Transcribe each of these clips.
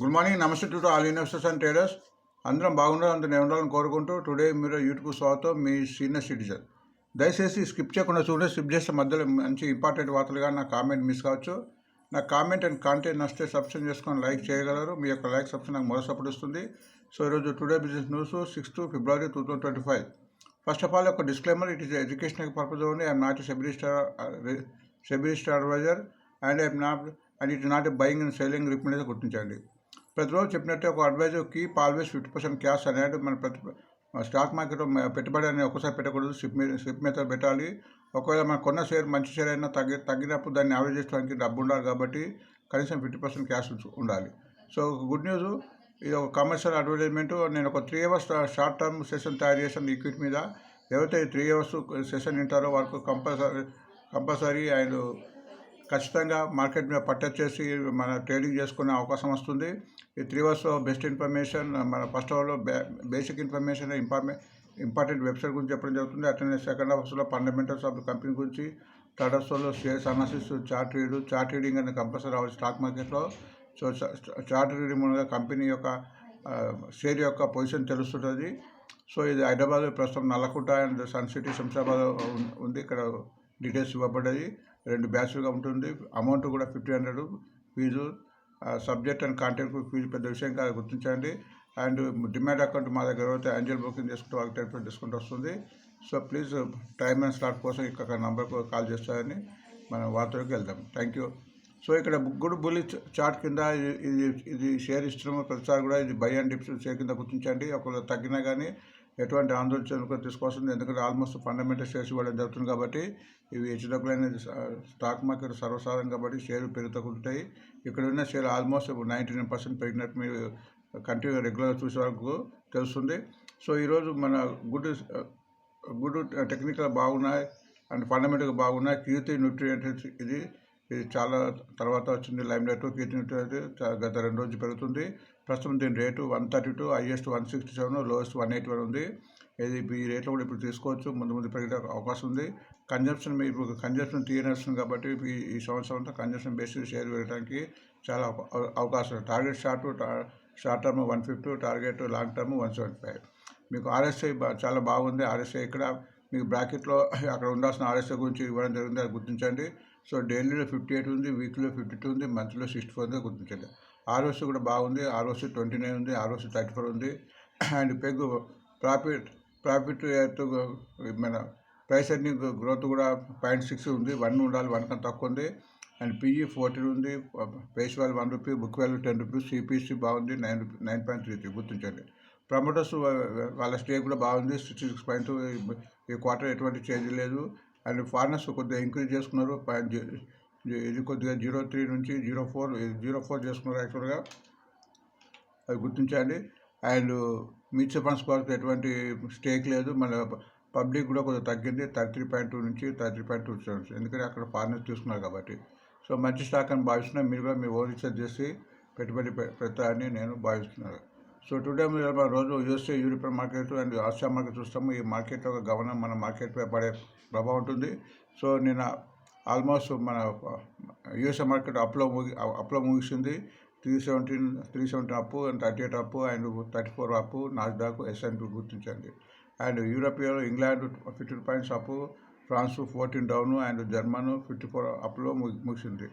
Good morning నమస్తే to all investors and traders అందరం బాగుండాలి అంత నేను ఉండాలని కోరుకుంటూ టుడే మీరు యూట్యూబ్ స్వాగతం మీ సీనియర్ సిటిజన్ దయచేసి స్కిప్ చేయకుండా చూడండి స్కిప్ చేస్తే మధ్యలో మంచి ఇంపార్టెంట్ వార్తలుగా నా కామెంట్ మిస్ కావచ్చు. నా కామెంట్ అండ్ కాంటెంట్ నచ్చితే సబ్స్క్రైబ్ చేసుకొని లైక్ చేయగలరు. మీ యొక్క లైక్ సబ్స్క్రైబ్ నాకు మరో సపోర్ట్ ఇస్తుంది సో ఈరోజు today business news six to February two thousand twenty five first of all ఒక disclaimer it is educational purpose only I'm not SEBI star SEBI adviser and I'm not and it not buying and selling recommend గుర్తించండి ప్రతిరోజు చెప్పినట్టే ఒక adviser keep always fifty percent cash అనేది మన ప్రతి stock market పెట్టుబడి అనేది ఒకసారి పెట్టకూడదు. స్లిప్ మీద స్లిప్ మీద పెట్టాలి. ఒకవేళ మనం కొన్న షేర్ మంచి షేర్ అయినా తగ్గి తగ్గినప్పుడు దాన్ని యావరేజ్ చేసుకోవడానికి డబ్బు ఉండాలి కాబట్టి కనీసం ఫిఫ్టీ పర్సెంట్ క్యాష్ ఉండాలి. సో గుడ్ న్యూస్ ఇది ఒక కమర్షియల్ అడ్వర్టైజ్మెంట్ నేను ఒక three hours short term session తయారు చేశాను ఈక్విటీ మీద. ఎవరైతే త్రీ అవర్స్ సెషన్ వింటారో వాళ్ళకు కంపల్సరీ కంపల్సరీ అండ్ ఖచ్చితంగా మార్కెట్ మీద పట్టొచ్చేసి మన ట్రేడింగ్ చేసుకునే అవకాశం వస్తుంది. ఈ త్రీ అవర్స్లో బెస్ట్ ఇన్ఫర్మేషన్ మన ఫస్ట్ అవర్లో బేసిక్ ఇన్ఫర్మేషన్ ఇంపార్మే ఇంపార్టెంట్ వెబ్సైట్ గురించి చెప్పడం జరుగుతుంది. అట్లనే సెకండ్ అవర్స్లో ఫండమెంటల్స్ ఆఫ్ కంపెనీ గురించి థర్డ్ అవర్స్లో shares analysis chart read chart reading అనేది కంపల్సరీ రావాలి స్టాక్ మార్కెట్లో సో చార్ట్ రీడింగ్ మూలంగా కంపెనీ యొక్క షేర్ యొక్క పొజిషన్ తెలుస్తుంటుంది. సో ఇది హైదరాబాద్ ప్రస్తుతం Nallakunta and Sun City Shamshabad ఉంది. ఇక్కడ డీటెయిల్స్ ఇవ్వబడ్డది రెండు బ్యాచ్లుగా ఉంటుంది. అమౌంట్ కూడా fifty hundred fee subject and content fee పెద్ద విషయం కాదు గుర్తించండి. అండ్ డిమాండ్ అకౌంట్ మా దగ్గర అయితే యాంజల్ బుకింగ్ చేసుకుంటే వాళ్ళకి టెన్ పర్సెంట్ డిస్కౌంట్ వస్తుంది. So please time and slot కోసం ఇక్కడ నెంబర్కు కాల్ చేస్తారని మనం వార్తలకు వెళ్దాం. Thank you. సో ఇక్కడ గుడ్ బుల్లి చార్ట్ కింద ఇది- ఇది ఇది షేర్ ఇస్తున్నాము. ప్రతిసారి కూడా ఇది బై అండ్ డిప్స్ షేర్ కింద గుర్తించండి. ఒకవేళ తగ్గినా కానీ ఎటువంటి ఆందోళన చెందుకొని తీసుకోవాల్సింది. ఎందుకంటే ఆల్మోస్ట్ ఫండమెంటల్ షేర్స్ ఇవ్వడం జరుగుతుంది కాబట్టి ఇవి హెచ్డబ్ల్యూ స్టాక్ మార్కెట్ సర్వసాధారణం కాబట్టి షేర్లు పెరుగుతుంటాయి ఇక్కడ ఉన్న share almost ninety nine percent పెరిగినట్టు మీరు కంటిన్యూ రెగ్యులర్గా చూసే వరకు తెలుస్తుంది. సో ఈరోజు మన గుడ్ గుడ్ టెక్నికల్ బాగున్నాయి అండ్ ఫండమెంటల్గా బాగున్నాయి. కీర్తి న్యూట్రియంట్స్ ఇది ఇది చాలా తర్వాత వచ్చింది లైమ్ లైట్. కీర్తి న్యూట్రియంట్ గత రెండు రోజులు పెరుగుతుంది. ప్రస్తుతం దీని rate one thirty two highest one sixty seven lowest one eighty one ఉంది. ఇది ఈ రేట్లో కూడా ఇప్పుడు తీసుకోవచ్చు. ముందు ముందు పెరిగే అవకాశం ఉంది. కన్జంప్షన్ మీ ఇప్పుడు కన్జంప్షన్ తీయనస్తుంది కాబట్టి ఈ ఈ సంవత్సరం అంతా కన్జంప్షన్ బేస్డ్ షేర్ పెరగడానికి చాలా అవకాశం ఉంది. Target short short term one fifty target long term one seventy five మీకు ఆర్ఎస్ఐ చాలా బాగుంది. ఆర్ఎస్ఐ ఇక్కడ మీకు బ్రాకెట్లో అక్కడ ఉండాల్సిన ఆర్ఎస్ఐ గురించి ఇవ్వడం జరిగింది అది గుర్తించండి. సో డైలీలో ఫిఫ్టీ ఎయిట్ ఉంది వీక్లో ఫిఫ్టీ టూ ఉంది మంత్లో సిక్స్టీ ఫోర్ ఉంది గుర్తించండి. ఆర్ఓసి కూడా బాగుంది. ఆర్ఓసి ట్వంటీ నైన్ ఉంది ఆర్ఓసి థర్టీ ఫోర్ ఉంది. అండ్ పెగ్ ప్రాఫిట్ ప్రాఫిట్ మన ప్రైస్ ఎర్నింగ్ గ్రోత్ కూడా పాయింట్ సిక్స్ ఉంది వన్ ఉండాలి వన్ కన్నా తక్కువ ఉంది. అండ్ పిఈ ఫోర్టీన్ ఉంది face value one rupee book value ten rupees CPC బాగుంది nine rupee nine point three three గుర్తించండి. ప్రమోటర్స్ వాళ్ళ స్టే కూడా బాగుంది సిక్స్టీ సిక్స్ పాయింట్ ఈ క్వార్టర్ ఎటువంటి చేంజ్ లేదు. అండ్ ఫారినర్స్ కొద్దిగా ఇంక్రీజ్ చేసుకున్నారు పాయింట్ ఇది కొద్దిగా జీరో త్రీ నుంచి జీరో ఫోర్ జీరో ఫోర్ చేసుకున్నారు యాక్చువల్గా. అది గుర్తించండి. అండ్ మ్యూచువల్ ఫండ్స్ వరకు ఎటువంటి స్టేక్ లేదు మన పబ్లిక్ కూడా కొంచెం తగ్గింది. థర్టీ త్రీ పాయింట్ టూ నుంచి థర్టీ త్రీ పాయింట్ టూ ఎందుకంటే అక్కడ ఫారినర్స్ తీసుకున్నారు కాబట్టి. సో మంచి స్టాక్ అని భావిస్తున్నా. మీరు కూడా మీ ఓన్ రీసెర్చ్ చేసి పెట్టుబడి పె- నేను భావిస్తున్నాను సో టుడే మీరు రోజు USA European market and Asia market చూస్తాము. ఈ మార్కెట్ యొక్క గమనం మన మార్కెట్పై పడే ప్రభావం ఉంటుంది. సో నేను ఆల్మోస్ట్ మన యూఎస్ఏ మార్కెట్ అప్లో ముగి అప్లో ముగిసింది. Three seventeen three seventeen up and thirty eight up and thirty four up Nasdaq S and P గుర్తించండి. And European England fifteen points up France fourteen down and German fifty four అప్లో ముగి- ముగిసింది.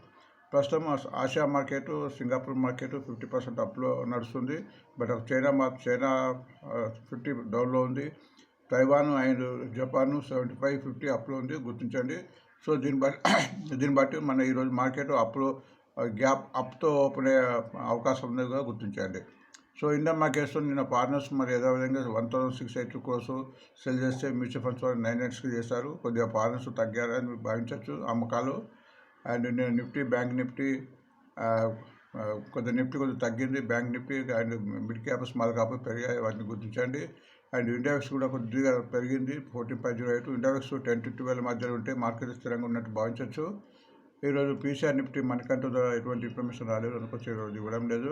ప్రస్తుతం Asia market Singapore market fifty percent అప్లో నడుస్తుంది. But China మా China fifty డౌన్లో ఉంది. Taiwan and Japan seventy five fifty అప్లో ఉంది గుర్తించండి. సో దీన్ని బట్టి దీన్ని బట్టి మన ఈరోజు మార్కెట్ అప్లో గ్యాప్ అప్తో ఓపెన్ అయ్యే అవకాశం ఉంది కూడా గుర్తించండి. సో ఇండియా మార్కెట్స్లో నిన్న పార్ట్నర్స్ మరి ఏదో విధంగా one thousand six eight crores sell చేస్తే మ్యూచువల్ ఫండ్స్ వాళ్ళు నైన్ ఎయిట్స్కి చేశారు. కొద్దిగా పార్ట్నర్స్ తగ్గారని మీరు భావించవచ్చు అమ్మకాలు. అండ్ నేను నిఫ్టీ బ్యాంక్ నిఫ్టీ కొంత కొద్దిగా నిఫ్టీ కొద్దిగా తగ్గింది bank Nifty and mid cap small cap పెరిగాయి వాటిని గుర్తించండి. అండ్ ఇండెక్స్ కూడా కొద్దిగా పెరిగింది fourteen point zero eight index ten to twelve మధ్యలో ఉంటే మార్కెట్ స్థిరంగా ఉన్నట్టు భావించవచ్చు. ఈరోజు పీసీఆర్ నిఫ్టీ మనకంటూ ఎటువంటి ఇన్ఫర్మేషన్ రాలేదు అనుకోవచ్చు ఈరోజు ఇవ్వడం లేదు.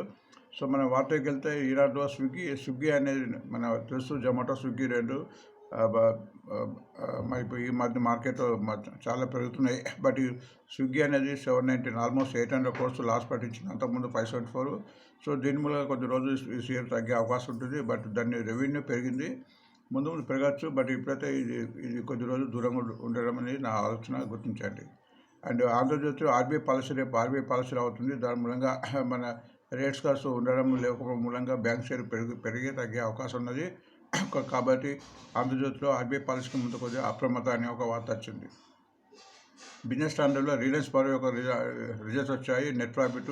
సో మనం వార్తకి వెళ్తే ఈనాడులో స్విగ్గీ స్విగ్గీ అనేది మన తెలుసు జొమాటో స్విగ్గీ రెండు మరి ఈ మధ్య మార్కెట్ చాలా పెరుగుతున్నాయి. బట్ ఈ స్విగ్గీ అనేది seven nineteen almost eight hundred crores loss పట్టించింది. అంతకుముందు ఫైవ్ సెవెంటీ ఫోర్. సో దీని మూలంగా కొద్ది రోజులు ఈ షేర్ తగ్గే అవకాశం ఉంటుంది. బట్ దాన్ని రెవెన్యూ పెరిగింది. ముందు ముందు పెరగచ్చు. బట్ ఇప్పుడైతే ఇది ఇది కొద్ది రోజులు దూరంగా ఉండడం అనేది నా ఆలోచన. గుర్తించండి. అండ్ ఆంధ్రజ్యోతి ఆర్బీఐ పాలసీ రేపు ఆర్బీఐ పాలసీ అవుతుంది దాని మూలంగా మన రేట్స్ కాస్త ఉండడం లేకపోవడం మూలంగా బ్యాంక్ షేర్ పెరిగి పెరిగి తగ్గే అవకాశం ఉన్నది. కాబట్టి ఆంధ్రజ్యోతిలో ఆర్బీఐ పాలసీకి ముందు కొద్దిగా అప్రమత్త అనే ఒక వార్త వచ్చింది. బిజినెస్ స్టాండర్డ్లో రిలయన్స్ పవర్ యొక్క రిజల్ట్స్ వచ్చాయి. నెట్ ప్రాఫిట్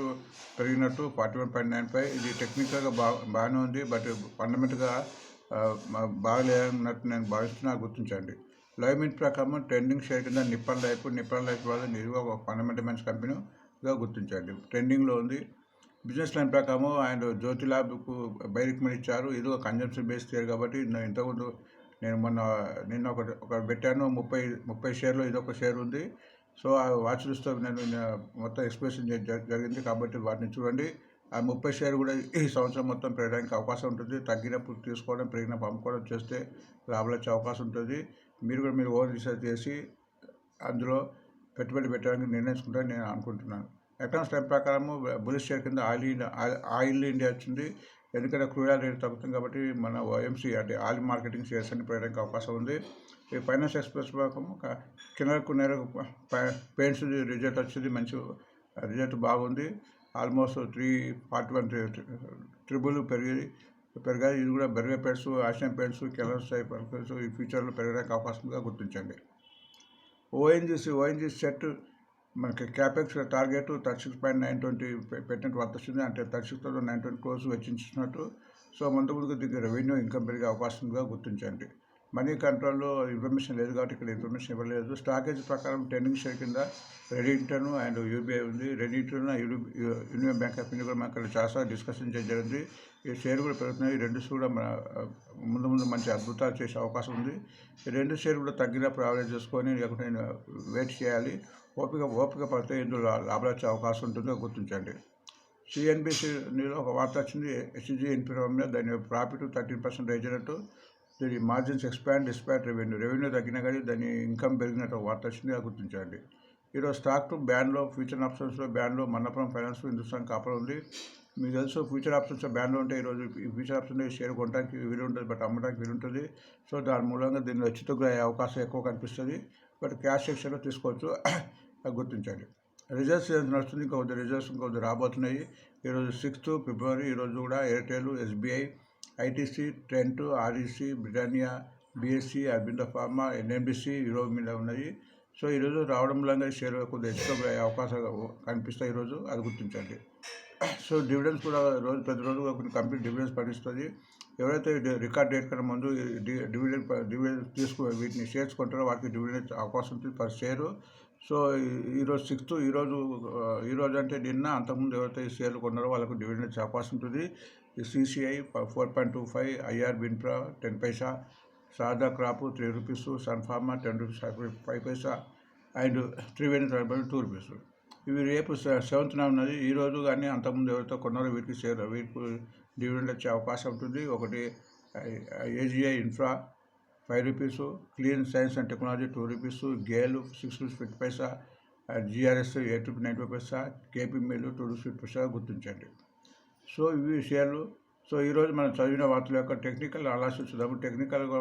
పెరిగినట్టు forty one point nine five. ఇది టెక్నికల్గా బా బాగానే ఉంది. బట్ ఫండమెంటల్గా బాగలేనట్టు నేను భావిస్తున్నా గుర్తించండి. లైవ్ మినిట్ ప్రకారం ట్రెండింగ్ షేర్ కింద నిప్పల్ లైఫ్ నిప్పల్ లైఫ్ వల్ల నిలువ ఒక ఫండమెంటల్ కంపెనీగా గుర్తించండి. ట్రెండింగ్లో ఉంది. బిజినెస్ లైన్ ప్రకారం ఆయన జ్యోతి ల్యాబ్కు బై రికమెండ్ ఇచ్చారు. ఇది ఒక కన్జంప్షన్ బేస్ షేర్ కాబట్టి నేను ఇంతకుముందు నేను మొన్న నిన్న ఒకటి ఒక పెట్టాను. ముప్పై ముప్పై షేర్లో ఇది ఒక షేర్ ఉంది. సో ఆ వాచ్ లిస్ట్తో నేను మొత్తం ఎక్స్ప్రెషన్ జరిగింది కాబట్టి వాటిని చూడండి. ఆ ముప్పై షేర్ కూడా ఈ సంవత్సరం మొత్తం పెరగడానికి అవకాశం ఉంటుంది. తగ్గినప్పుడు తీసుకోవడం పెరిగినప్పుడు అమ్ముకోవడం చేస్తే లాభాలు వచ్చే అవకాశం ఉంటుంది. మీరు కూడా మీరు ఓన్ రీసెర్చ్ చేసి అందులో పెట్టుబడి పెట్టడానికి నిర్ణయించుకుంటారని నేను అనుకుంటున్నాను. ఎకనామిక్స్ టైం ప్రకారము బులిష్ షేర్ కింద ఆయిల్ ఇండియా ఆయిల్- ఇండియా వచ్చింది. ఎందుకంటే క్రూడ్ ఆయిల్ రేట్ తగ్గుతుంది కాబట్టి మన ఓఎంసీ అంటే ఆయిల్ మార్కెటింగ్ షేర్స్ అని పెట్టడానికి అవకాశం ఉంది. ఈ ఫైనాన్స్ ఎక్స్ప్రెస్ ప్రకారం ఒక కిన్నరకు నేరకు పెయింట్స్ రిజల్ట్ వచ్చింది. మంచి రిజల్ట్ బాగుంది. Almost three forty one triple పెరిగి పెరిగాయి ఇది కూడా Berger paints Asian paints colours type ఈ ఫ్యూచర్లో పెరగడానికి అవకాశంగా గుర్తించండి. ఓఎన్జీసీ ఓఎన్జీసీ సెట్ మనకి capex target thirty six point nine twenty పెట్టినట్టు వర్తిస్తుంది. అంటే thirty six thousand nine twenty crores వెచ్చించినట్టు. So ముందు ముందుకు దీనికి రెవెన్యూ ఇన్కమ్ పెరిగే అవకాశంగా గుర్తించండి. మనీ కంట్రోల్లో ఇన్ఫర్మేషన్ లేదు కాబట్టి ఇక్కడ ఇన్ఫర్మేషన్ ఇవ్వలేదు. స్టాకేజ్ ప్రకారం టెన్నింగ్ షేర్ కింద రెడిటన్ అండ్ యూబీఐ ఉంది. రెడిటన్ యూనియన్ బ్యాంక్ ఆఫ్ ఇండియా కూడా మనకు చాలా డిస్కషన్ చేయడం జరిగింది. ఈ షేర్ కూడా పెరుగుతున్నాయి. ఈ రెండు కూడా మన ముందు ముందు మంచి అద్భుతాలు చేసే అవకాశం ఉంది. ఈ రెండు షేర్ కూడా తగ్గినప్పుడు యావరేజ్ చేసుకొని లేకుంటే నేను వెయిట్ చేయాలి. ఓపిక ఓపిక పడితే ఇందులో లాభాలు వచ్చే అవకాశం ఉంటుందో గుర్తించండి. సిఎన్బిసిలో ఒక వార్త వచ్చింది. హెచ్జి ఇన్ఫ్రామ్ దాని ప్రాఫిట్ థర్టీన్ పర్సెంట్ రైజ్ అయినట్టు. దీని margins expand despite revenue revenue తగ్గినా కానీ దాని ఇన్కమ్ పెరిగినట్టు ఒక వార్త వచ్చింది. అది గుర్తించండి. ఈరోజు స్టాక్ టు బ్యాన్లో ఫ్యూచర్ ఆప్షన్స్లో బ్యాన్లో మన్నపురం ఫైనాన్స్ హిందుస్థాన్ కాపర్ ఉంది. మీకు తెలుసు ఫ్యూచర్ ఆప్షన్స్ బ్యాన్లో ఉంటాయి ఈరోజు ఈ ఫ్యూచర్ ఆప్షన్ షేర్ కొనడానికి వీలు ఉంటుంది బట్ అమ్మడానికి వీలు ఉంటుంది. సో దాని మూలంగా దీనిలో హెచ్చుతగ్గు అయ్యే అవకాశం ఎక్కువ కనిపిస్తుంది. బట్ క్యాష్ సెక్షన్లో తీసుకోవచ్చు. గుర్తించండి. రిజల్ట్స్ ఏది నడుస్తుంది ఇంకొద్ది రిజల్ట్స్ ఇంకొద్ది రాబోతున్నాయి. ఈరోజు సిక్స్త్ ఫిబ్రవరి ఈరోజు కూడా Airtel SBI ITC Trent REC Britannia BSC Aurobindo pharma NMDC euro మీద ఉన్నాయి. సో ఈరోజు రావడం మూలంగా షేర్ కొద్దిగా హెచ్చుతగ్గు అవకాశాలు కనిపిస్తాయి ఈరోజు అది గుర్తించండి. సో డివిడెన్స్ కూడా రోజు ప్రతిరోజు కొన్ని కంపెనీ డివిడెన్స్ పడిస్తుంది. ఎవరైతే రికార్డ్ డేట్ కన్నా ముందు డివిడెండ్ డివిడెండ్ తీసుకు వీటిని షేర్స్ కొంటారో వాటికి డివిడెండ్ అవకాశం ఉంటుంది పర్ షేరు. సో ఈరోజు సిక్స్త్ ఈరోజు ఈరోజు అంటే నిన్న అంతకుముందు ఎవరైతే షేర్లు కొన్నారో వాళ్ళకు డివిడెండ్ వచ్చే అవకాశం ఉంటుంది. CCI four point two five IR బిన్ప్రా ten paisa సాదా crop three rupees Sun Pharma ten rupees five paisa and Triveni tribal two rupees. ఇవి రేపు సెవెంత్న ఉన్నది. ఈ రోజు కానీ అంతకుముందు ఎవరితో కొన్నారో వీటికి షేర్ వీటికి డివిడెండ్ వచ్చే అవకాశం ఉంటుంది. ఒకటి AGI infra five rupees clean science and technology two rupees GAIL six rupees fifty paisa GRS eight rupee ninety paisa KP mill two rupees fifty paisa గుర్తించండి. సో ఇవి షేర్లు సో ఈరోజు మనం చదివిన వార్తల యొక్క టెక్నికల్ అనాలసిస్ చూద్దాము. టెక్నికల్గా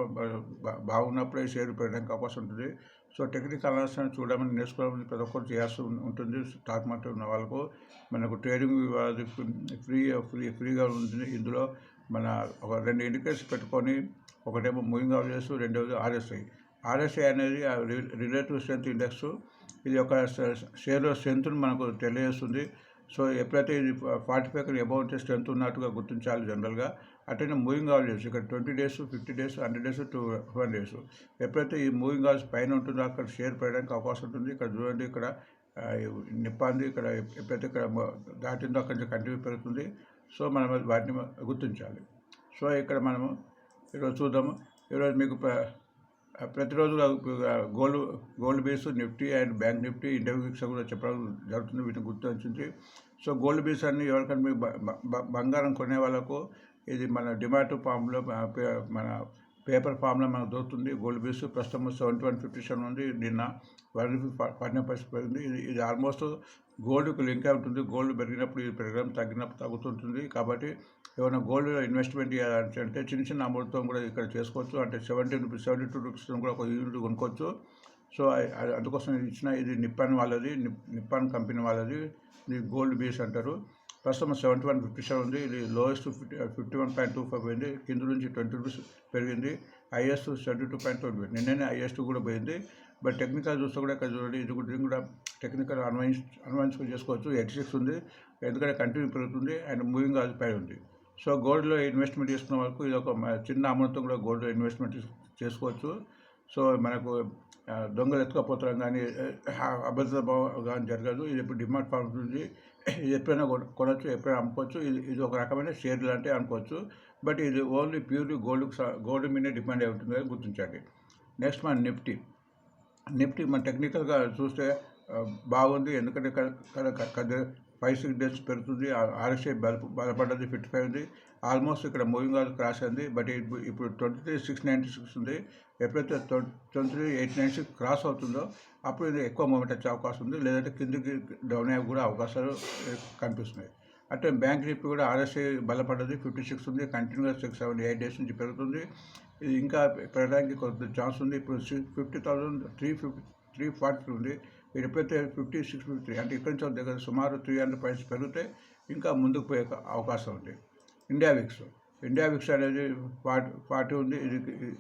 బాగున్నప్పుడే షేర్ పెరగడానికి అవకాశం ఉంటుంది. సో టెక్నికల్ అనాలసిస్ చూడమని నేర్చుకోవడం ప్రతి ఒక్కరు చేయాల్సి ఉంటుంది. స్టాక్ మార్కెట్ ఉన్న వాళ్ళకు మనకు ట్రేడింగ్ అది ఫ్రీ ఫ్రీ ఫ్రీగా ఉంటుంది. ఇందులో మన ఒక రెండు ఇండికేటర్స్ పెట్టుకొని ఒకటేమో మూవింగ్ అవరేజ్ రెండవది ఆర్ఎస్ఐ. ఆర్ఎస్ఐ అనేది రిలేటివ్ స్ట్రెంత్ ఇండెక్స్. ఇది ఒక షేర్లో స్ట్రెంత్ను మనకు తెలియజేస్తుంది. సో ఎప్పుడైతే ఇది ఫార్టీ ఫైవ్ అబౌవ్ ఉంటే స్ట్రెంత్ ఉన్నట్టుగా గుర్తించాలి జనరల్గా అట్లనే మూవింగ్ అవరేజ్ ఇక్కడ twenty days fifty days hundred days two hundred days. ఎప్పుడైతే ఈ మూవింగ్ అవర్స్ పైన ఉంటుందో అక్కడ షేర్ పెట్టడానికి అవకాశం ఉంటుంది. ఇక్కడ చూడండి ఇక్కడ నిప్పంది నిప్పాంది ఇక్కడ ఎప్పుడైతే ఇక్కడ దాటిందో అక్కడి నుంచి కంటిన్యూ పెరుగుతుంది. సో మనం వాటిని గుర్తించాలి. సో ఇక్కడ మనము ఈరోజు చూద్దాము. ఈరోజు మీకు ప్ర- ప్రతిరోజు gold gold base Nifty and bank Nifty interview కూడా చెప్పడం జరుగుతుంది వీటిని గుర్తించింది. సో గోల్డ్ బేస్ అన్ని ఎవరికైనా మీకు బ- బ- బంగారం కొనే వాళ్ళకు ఇది మన డిమాట్ ఫామ్లో మన పేపర్ ఫామ్లో మనకు దొరుకుతుంది. గోల్డ్ బేస్ ప్రస్తుతం సెవెంటీ వన్ ఫిఫ్టీ సెవెన్ ఉంది. నిన్న వన్ పడిన పరిస్థితి పెరిగింది. ఇది ఇది ఆల్మోస్ట్ గోల్డ్కి లింక్ అవుతుంది గోల్డ్ పెరిగినప్పుడు ఇది పెరగడం తగ్గినప్పుడు తగ్గుతుంటుంది. కాబట్టి ఏమైనా గోల్డ్ ఇన్వెస్ట్మెంట్ చేయాలంటే అంటే చిన్న చిన్న అమౌంట్తో కూడా ఇక్కడ చేసుకోవచ్చు. అంటే seventy rupees seventy two rupees కూడా ఒక యూనిట్ కొనుక్కోవచ్చు. సో అందుకోసం ఇచ్చిన ఇది నిప్పాన్ వాళ్ళది నిప్- నిప్పాన్ కంపెనీ వాళ్ళది. ఇది గోల్డ్ బేస్ అంటారు. ప్రస్తుతం సెవెంటీ వన్ ఫిఫ్టీ సెవెన్ ఉంది. ఇది lowest fifty fifty one point two five పోయింది. కింద నుంచి ట్వంటీ రూపీస్ పెరిగింది. Highest seventy two point twenty నిన్ననే హైయెస్ట్ కూడా పోయింది. బట్ టెక్నికల్ చూస్తే కూడా ఇక్కడ చూడండి ఇది కూడా కూడా టెక్నికల్ అన్వయించ అన్వయించుకొని చేసుకోవచ్చు. ఎయిటీ సిక్స్ ఉంది. ఎందుకంటే కంటిన్యూ పెరుగుతుంది. అండ్ మూవింగ్ అది పై ఉంది. సో గోల్డ్లో ఇన్వెస్ట్మెంట్ చేసుకున్న వరకు ఇది ఒక చిన్న అమౌంట్తో కూడా గోల్డ్లో ఇన్వెస్ట్మెంట్ చేసుకోవచ్చు. సో మనకు దొంగలు ఎత్తుకపోతాం కానీ అభద్రత భావం కానీ జరగదు. ఇది ఇప్పుడు డిమాండ్ ఫార్మ్ ఉంది ఇది ఎప్పుడైనా కొనవచ్చు ఎప్పుడైనా అమ్ముకోవచ్చు. ఇది ఇది ఒక రకమైన షేర్ లాంటివి అనుకోవచ్చు. బట్ ఇది ఓన్లీ ప్యూర్లీ గోల్డ్ గోల్డ్ మీదే డిపెండ్ అయి ఉంటుంది అని గుర్తించండి. నెక్స్ట్ మన నిఫ్టీ. నిఫ్టీ మన టెక్నికల్గా చూస్తే బాగుంది. ఎందుకంటే ఫైవ్ సిక్స్ డేస్ పెరుగుతుంది. ఆర్ఎస్ఐ బల బలపడ్డది ఫిఫ్టీ ఫైవ్ ఉంది. ఆల్మోస్ట్ ఇక్కడ మూవింగ్ ఆల్ క్రాస్ అయింది. బట్ ఇప్పుడు twenty three six ninety six ఉంది ఎప్పుడైతే twenty three eight nine six cross అవుతుందో అప్పుడు ఇది ఎక్కువ మూమెంట్ వచ్చే అవకాశం ఉంది. లేదంటే కిందికి డౌన్ అయ్యే కూడా అవకాశాలు కనిపిస్తున్నాయి. అంటే బ్యాంక్ నిఫ్టీ కూడా ఆర్ఎస్ఐ బలపడ్డది. ఫిఫ్టీ సిక్స్ ఉంది. కంటిన్యూగా సిక్స్ సెవెన్ ఎయిట్ డేస్ నుంచి పెరుగుతుంది. ఇది ఇంకా పెరగడానికి కొంత ఛాన్స్ ఉంది. ఇప్పుడు six fifty thousand three fifty three forty ఉంది. ఇది ఎప్పుడైతే ఫిఫ్టీ సిక్స్ ఫిఫ్టీ అంటే ఇక్కడి నుంచి దగ్గర సుమారు త్రీ హండ్రెడ్ పాయింట్స్ పెరిగితే ఇంకా ముందుకు పోయే అవకాశం ఉంది. ఇండియా విక్స్ ఇండియా విక్స్ అనేది ఫార్టీ ఫార్టీ ఉంది. ఇది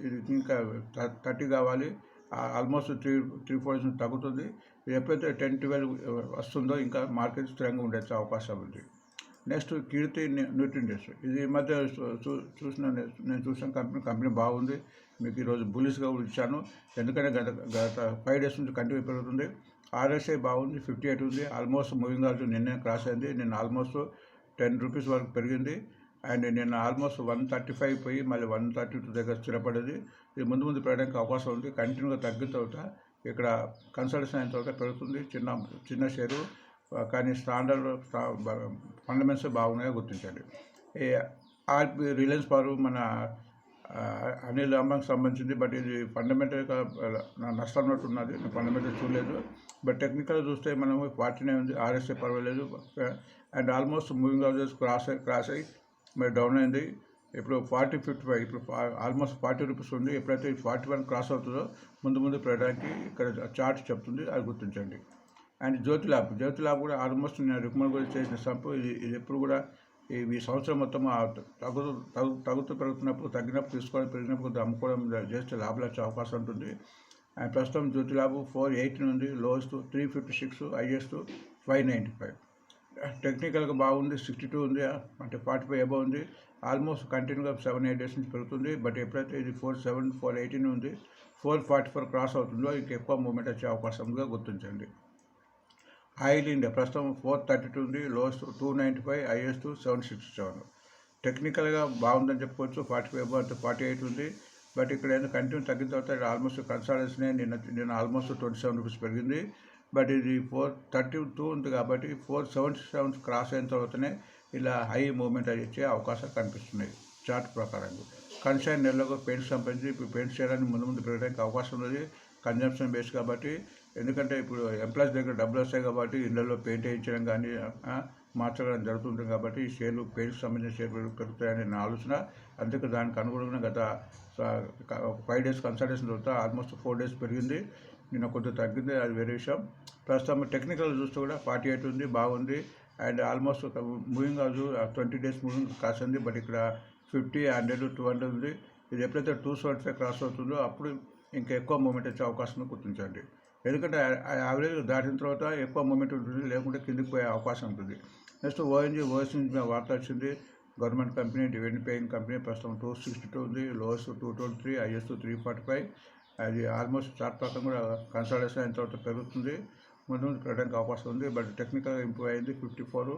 ఇది ఇంకా థర్టీ కావాలి. ఆల్మోస్ట్ త్రీ త్రీ ఫోర్ తగ్గుతుంది. ఎప్పుడైతే టెన్ ట్వెల్వ్ వస్తుందో ఇంకా మార్కెట్ స్థిరంగా ఉండే అవకాశం ఉంది. నెక్స్ట్ కీర్తి న్యూట్రియంట్స్ ఇది ఈ మధ్య చూ- చూ- చూసిన నేను చూసిన కంపెనీ కంపెనీ బాగుంది. మీకు ఈరోజు బులిస్గా కూడా ఇచ్చాను. ఎందుకంటే గత గత ఫైవ్ డేస్ నుంచి కంటిన్యూ పెరుగుతుంది. ఆర్ఎస్ఐ బాగుంది ఫిఫ్టీ ఎయిట్ ఉంది. ఆల్మోస్ట్ మూవింగ్ ఆల్సో నిన్నే క్రాస్ అయింది. నిన్న ఆల్మోస్ట్ టెన్ రూపీస్ వరకు పెరిగింది. అండ్ నిన్న ఆల్మోస్ట్ వన్ థర్టీ ఫైవ్ పోయి మళ్ళీ వన్ థర్టీ టూ దగ్గర స్థిరపడేది. ఇది ముందు ముందు పెరగడానికి అవకాశం ఉంది. కంటిన్యూగా తగ్గిన తర్వాత ఇక్కడ కన్సల్టేషన్ అయిన తర్వాత పెరుగుతుంది. చిన్న చిన్న షేరు కానీ స్టాండర్డ్ ఫండమెంట్స్ బాగున్నాయో గుర్తించండి. ఈ ఆర్పి రిలయన్స్ పవర్ మన అనిల్ అంబానికి సంబంధించింది. బట్ ఇది ఫండమెంటల్గా నష్టం ఉన్నట్టు ఉన్నది. నేను ఫండమెంటల్ చూడలేదు. బట్ టెక్నికల్గా చూస్తే మనము ఫార్టీనే ఉంది ఆర్ఎస్ఏ పర్వాలేదు. And almost moving averages cross అయ్యి క్రాస్ అయ్యి మరి డౌన్ అయింది. ఇప్పుడు ఫార్టీ ఫిఫ్టీ ఫైవ్ ఇప్పుడు ఆల్మోస్ట్ ఫార్టీ రూపీస్ ఉంది. ఎప్పుడైతే ఫార్టీ వన్ క్రాస్ అవుతుందో ముందు ముందు పెట్టడానికి ఇక్కడ చార్ట్ చెప్తుంది అది గుర్తించండి. And Jyothi lab Jyothi lab కూడా ఆల్మోస్ట్ నేను రికమెండ్ కూడా చేసిన సంపు. ఇది ఇది ఎప్పుడు కూడా ఈ సంవత్సరం మొత్తం తగ్గుతూ తగ్గు తగ్గుతూ పెరుగుతున్నప్పుడు తగ్గినప్పుడు తీసుకోవడం పెరిగినప్పుడు అమ్ముకోవడం చేస్తే లాభాలు వచ్చే అవకాశం ఉంటుంది. ప్రస్తుతం జ్యోతిలాబు ఫోర్ ఎయిట్ ఉంది lowest three fifty six highest five ninety five. టెక్నికల్గా బాగుంది సిక్స్టీ టూ ఉంది అంటే ఫార్టీ ఫైవ్ అబౌవ్ ఉంది. ఆల్మోస్ట్ కంటిన్యూగా సెవెన్ ఎయిట్ డేస్ నుంచి పెరుగుతుంది బట్ ఎప్పుడైతే ఇది ఫోర్ సెవెన్ ఫోర్ ఎయిటీన్ ఉంది ఫోర్ ఫార్టీ ఫోర్ క్రాస్ అవుతుందో ఇంకా ఎక్కువ మూమెంట్ వచ్చే అవకాశంగా గుర్తించండి. ఆయిల్ ఇండియా ప్రస్తుతం ఫోర్ థర్టీ టూ ఉంది lowest two ninety five highest seven sixty seven. టెక్నికల్గా బాగుందని చెప్పుకోవచ్చు ఫార్టీ ఫైవ్ అంటే ఫార్టీ ఎయిట్ ఉంది. బట్ ఇక్కడ ఏంటంటే కంటిన్యూ తగ్గిన తర్వాత ఆల్మోస్ట్ కన్సల్టేషన్ నిన్న నిన్న ఆల్మోస్ట్ ట్వంటీ సెవెన్ రూపీస్ పెరిగింది. బట్ ఇది ఫోర్ థర్టీ టూ ఉంది కాబట్టి ఫోర్ సెవెంటీ సెవెన్ క్రాస్ అయిన తర్వాతనే ఇలా హై మూమెంట్ ఇచ్చే అవకాశాలు కనిపిస్తున్నాయి. చార్ట్ ప్రకారంగా. కన్సైన్ నెలలో పెయింట్స్ సంబంధించి ఇప్పుడు చేయడానికి ముందు ముందు పెరగడానికి అవకాశం ఉంది కన్జంప్షన్ బేస్ కాబట్టి ఎందుకంటే ఇప్పుడు ఎంప్లాయీస్ దగ్గర డబ్బులు వస్తాయి కాబట్టి ఇళ్ళలో పెయింట్ వేయించడం కానీ మార్చడం జరుగుతుంది కాబట్టి ఈ షేర్లు పేరు సంబంధించిన షేర్లు పెరుగుతాయని నా ఆలోచన. అందుకే దానికి అనుగుణంగా గత ఫైవ్ డేస్ కన్సల్టేషన్ తర్వాత ఆల్మోస్ట్ ఫోర్ డేస్ పెరిగింది. నిన్న కొంచెం తగ్గింది అది వేరే విషయం. ప్రస్తుతం టెక్నికల్ చూస్తే కూడా ఫార్టీ ఎయిట్ ఉంది బాగుంది. And almost moving average twenty days moving కాసింది ఉంది బట్ ఇక్కడ ఫిఫ్టీ హండ్రెడ్ టూ హండ్రెడ్ ఉంది. ఇది ఎప్పుడైతే టూ సెవెంటీ ఫైవ్ క్రాస్ అవుతుందో అప్పుడు ఇంకా ఎక్కువ మూమెంట్ వచ్చే అవకాశం గుర్తించండి. ఎందుకంటే యావరేజ్ దాటిన తర్వాత ఎక్కువ మూమెంట్ ఉంటుంది లేకుంటే కిందికి పోయే అవకాశం ఉంటుంది. నెక్స్ట్ ఓఎన్జీ ఓఎస్ నుంచి మేము వార్త వచ్చింది. Government company dividend paying company ప్రస్తుతం టూ సిక్స్టీ టూ ఉంది. Lowest two twenty three highest three forty five. అది ఆల్మోస్ట్ చార్ట్ ప్రకారం కూడా కన్సల్టేషన్ అయిన తర్వాత పెరుగుతుంది. ముందు ముందు పెరగడానికి అవకాశం ఉంది. బట్ టెక్నికల్గా ఇంప్రూవ్ అయింది ఫిఫ్టీ ఫోర్.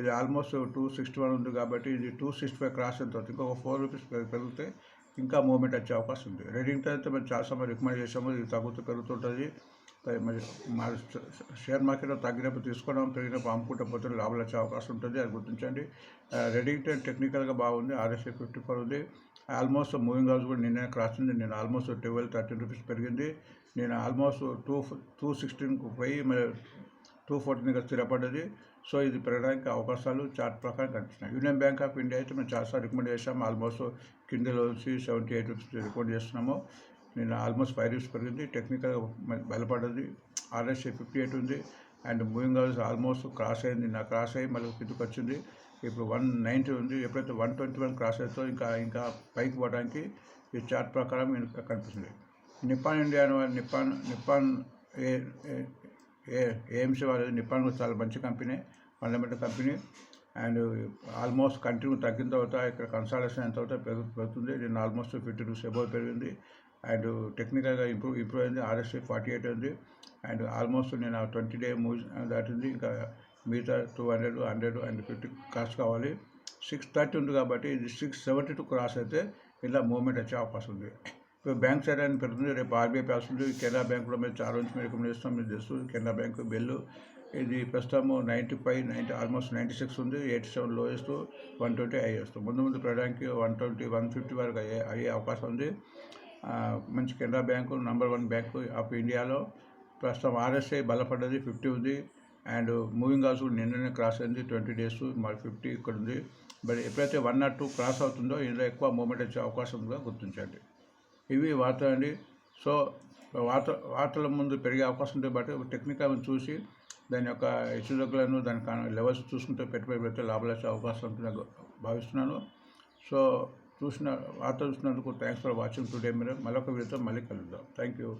ఇది ఆల్మోస్ట్ టూ సిక్స్టీ వన్ ఉంది కాబట్టి ఇది టూ సిక్స్టీ ఫైవ్ క్రాస్ అయిన తర్వాత ఇంకొక ఫోర్ రూపీస్ పెరిగితే ఇంకా మూవ్మెంట్ వచ్చే అవకాశం ఉంది. రెడింగ్ అయితే మేము చాలా సమయం రికమెండ్ చేసాము ఇది తగ్గుతూ పెరుగుతుంటుంది. మరి మా షేర్ మార్కెట్లో తగ్గినప్పుడు తీసుకోవడం పెరిగినప్పుడు అమ్ముకుంటే పోతే లాభాలు వచ్చే అవకాశం ఉంటుంది అది గుర్తించండి. రెడింగ్టన్ టెక్నికల్గా బాగుంది ఆర్ఎస్ఏ ఫిఫ్టీ ఫోర్ ఉంది. ఆల్మోస్ట్ మూవింగ్ హౌస్ కూడా నిన్న క్రాస్ ఉంది నేను ఆల్మోస్ట్ ట్వెల్వ్ థర్టీన్ రూపీస్ పెరిగింది. నేను ఆల్మోస్ట్ టూ టూ సిక్స్టీన్కి పోయి మరి టూ ఫోర్టీన్గా స్థిరపడ్డది. సో ఇది పెరగడానికి అవకాశాలు చార్ట్ ప్రకారం కనిపిస్తున్నాయి. యూనియన్ బ్యాంక్ ఆఫ్ ఇండియా అయితే మేము చాలాసార్లు రికమెండ్ చేసాము almost కిందలో loans seventy eight rupees recommend చేస్తున్నాము. నేను ఆల్మోస్ట్ ఫైవ్ రూపీస్ పెరిగింది టెక్నికల్గా బలపడింది. ఆర్ఎస్ఏ ఫిఫ్టీ ఎయిట్ ఉంది. And moving house almost cross అయింది. నా క్రాస్ అయ్యి మళ్ళీ కిందకి వచ్చింది. ఇప్పుడు వన్ నైంటీ ఉంది. ఎప్పుడైతే వన్ ట్వంటీ వన్ క్రాస్ అవుతుందో ఇంకా ఇంకా పైకి పోవడానికి ఈ చార్ట్ ప్రకారం ఇంకా కనిపిస్తుంది నిప్పాన్ ఇండియా అనే వాళ్ళు Nippon Nippon A A- AMC వాళ్ళది నిప్పాన్ చాలా మంచి company fundamental company. And almost continue తగ్గిన తర్వాత ఇక్కడ కన్సల్టేషన్ అయిన తర్వాత పెరుగు పెరుగుతుంది. నేను ఆల్మోస్ట్ ఫిఫ్టీ రూపీస్ అబౌవ్ పెరిగింది. అండ్ టెక్నికల్గా ఇంప్రూవ్ ఇంప్రూవ్ అయింది. ఆర్ఎస్ఐ ఫార్టీ ఎయిట్ ఉంది. అండ్ ఆల్మోస్ట్ నేను ట్వంటీ డే మూవ్ దాటింది ఇంకా మిగతా two hundred hundred and fifty cost కావాలి. సిక్స్ థర్టీ ఉంది కాబట్టి ఇది సిక్స్ సెవెంటీ టూ క్రాస్ అయితే ఇలా మూవ్మెంట్ వచ్చే అవకాశం ఉంది. ఇప్పుడు బ్యాంక్ సైడ్ అని పెడుతుంది రేపు ఆర్బీఐ ప్యాస్ ఉంది. కెనరా బ్యాంక్ కూడా చాలా నుంచి రికమెండ్ చేస్తాం. మీరు తెలుసు కెనరా బ్యాంక్ బెల్లు. ఇది ప్రస్తుతం ninety five ninety almost ninety six ఉంది. Eighty seven lowest one twenty highest. ముందు ముందు పెట్టడానికి వన్ ట్వంటీ వన్ ఫిఫ్టీ వరకు అయ్యే అయ్యే అవకాశం ఉంది. మంచి Canara bank number one bank of ఇండియాలో. ప్రస్తుతం ఆర్ఎస్ఐ బలపడ్డది ఫిఫ్టీ ఉంది. అండ్ మూవింగ్ ఆల్స్ కూడా నిన్ననే క్రాస్ అయింది ట్వంటీ డేస్ మరి ఫిఫ్టీ ఇక్కడ ఉంది. బట్ ఎప్పుడైతే వన్ నాట్ టూ క్రాస్ అవుతుందో ఇందులో ఎక్కువ మూమెంట్ వచ్చే అవకాశం ఉందో గుర్తించండి. ఇవి వార్తలు అండి. సో వార్త వార్తల ముందు పెరిగే అవకాశం ఉంటే బట్టి టెక్నికల్ చూసి దాని యొక్క హెచ్చుదగ్గులను దాని లెవెల్స్ చూసుకుంటే పెట్టుబడి పెడితే లాభాలు వచ్చే అవకాశం ఉంటుందని భావిస్తున్నాను. సో చూసిన వార్త చూసినందుకు థ్యాంక్స్ ఫర్ వాచింగ్ టుడే మీరు మరొక వీడియోతో మళ్ళీ కలుద్దాం. Thank you